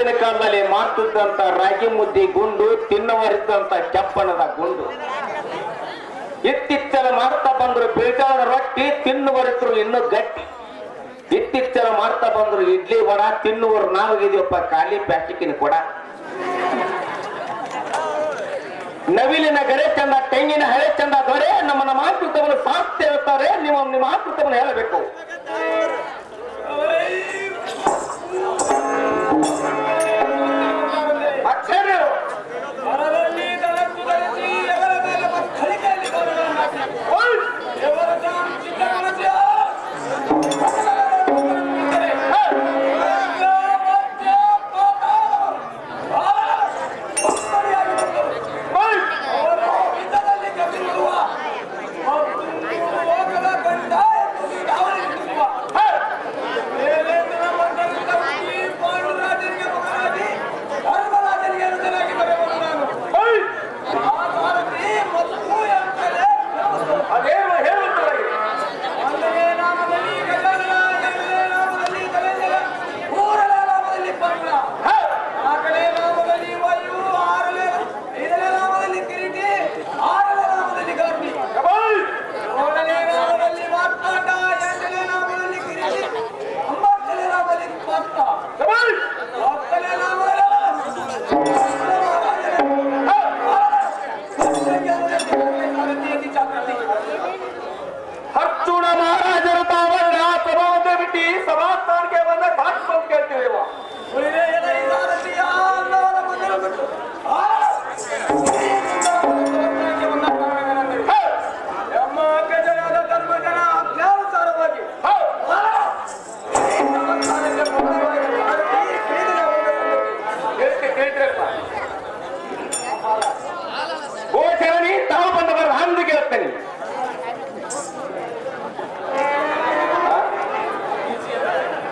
ಕಟ್ಟಿನ ಕಾಲದಲ್ಲಿ ಮಾಡ್ತಿದ್ದಂತ ರಾಗಿ ಮುದ್ದಿ ಗುಂಡು ತಿನ್ನವರಿದ್ದಂತ ಕೆಪ್ಪಣದ ಗುಂಡು. ಇತ್ತಿಚ್ಚಲ ಮಾಡ್ತಾ ಬಂದ್ರು ಬಿಳಿಗಾದ ರೊಟ್ಟಿ, ತಿನ್ನುವರಿದ್ರು ಇನ್ನೂ ಗಟ್ಟಿ. ಇತ್ತಿಚ್ಚಲ ಮಾಡ್ತಾ ಬಂದ್ರು ಇಡ್ಲಿ ವಡ ತಿನ್ನುವರು ನಾವಾಗಿದೆಯಪ್ಪ ಖಾಲಿ ಪ್ಯಾಸ್ಟಿಕ್ಕಿನ ಕೊಡ. ನವಿಲಿನ ಗರೆ ಚಂದ, ತೆಂಗಿನ ಹಳೆ ಚಂದ ದೊರೆ, ನಮ್ಮನ್ನ ಮಾತೃತ್ವವನ್ನು ಸಾಕ್ತಿ ಹೇಳ್ತಾರೆ ನೀವು ನಿಮ್ಮ ಮಾತೃತ್ವವನ್ನು ಹೇಳಬೇಕು.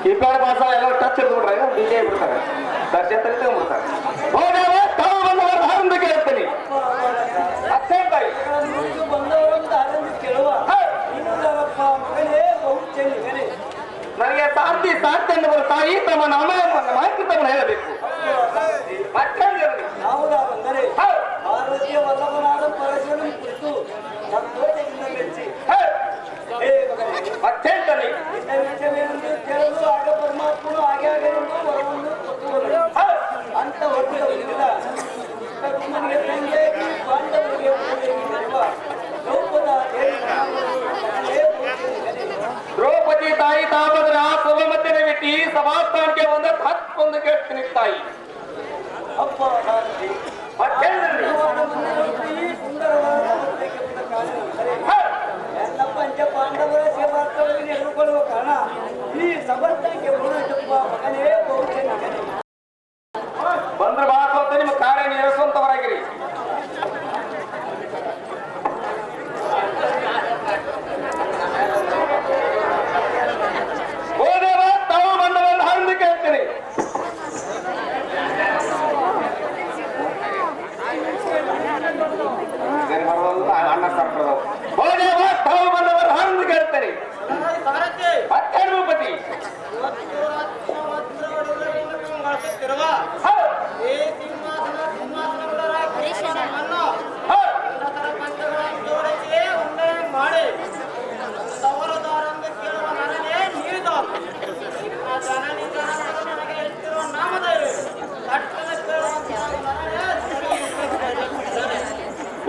ಈ ಕಡೆ ಎಲ್ಲ ಟಚ್ ಇರ್ದು ಬಿಟ್ರೆ ಡಿಜೆ ಬಿಡ್ತಾರೆ ದರ್ಶನ ತಲೆ ತಗೊಂಡ್ಬಿಡ್ತಾರೆ ನನಗೆ ಸಾರ್ಥಿ ಸಾರ್ಥಿ ಅನ್ನುವ ತಾಯಿ ತಮ್ಮ ನಾಮ ಮಾಹಿತಿ ತಮ್ಮನ್ನು ಹೇಳಬೇಕು. ಮತ್ತೆ ಹತ್ತೆಂಟನೇ ಆಗ ಪರಮಾತ್ಮನು ಹಾಗೆ ಹಾಗೆ ಅಂತ ಹೊರಟಿಲ್ಲ ದ್ರೌಪದಿ ತಾಯಿ ತಾಪದ್ರ ಸಭಮತ್ತನೆ ಬಿಟ್ಟು ಸಭಾಸ್ಥಾನಕ್ಕೆ ಒಂದು ಹತ್ತೊಂದು ಕೇಳ್ತೀನಿ ತಾಯಿ. ಅಪ್ಪ ಸುಂದರವಾದ ಪಂಚ ಪಾಂಡವರ ಸೇವಾರ್ಥವಾಗಿ ನೆರಳು ಕೊಡುವ ಕಾರಣ ಈ ಸಮರ್ಥಕ್ಕೆ ಪೂರ್ಣ ಚುಪ್ಪ ಮಗನೇ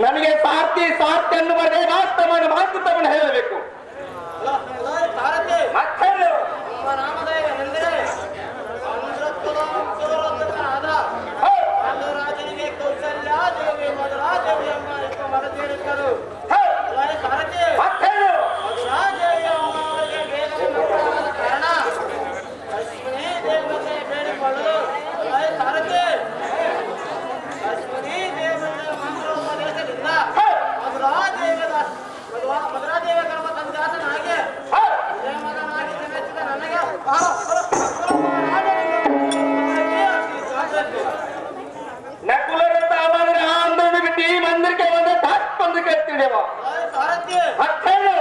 ನನಗೆ ಸಾರ್ಥಿ ಸಾರ್ಥಿ ಅನ್ನುವ ವಾಸ್ತವನ ಮಾತು ತಗೊಂಡು ಹೇಳಬೇಕು. ತಿಳಿಯವ ಹತ್ತೇಳು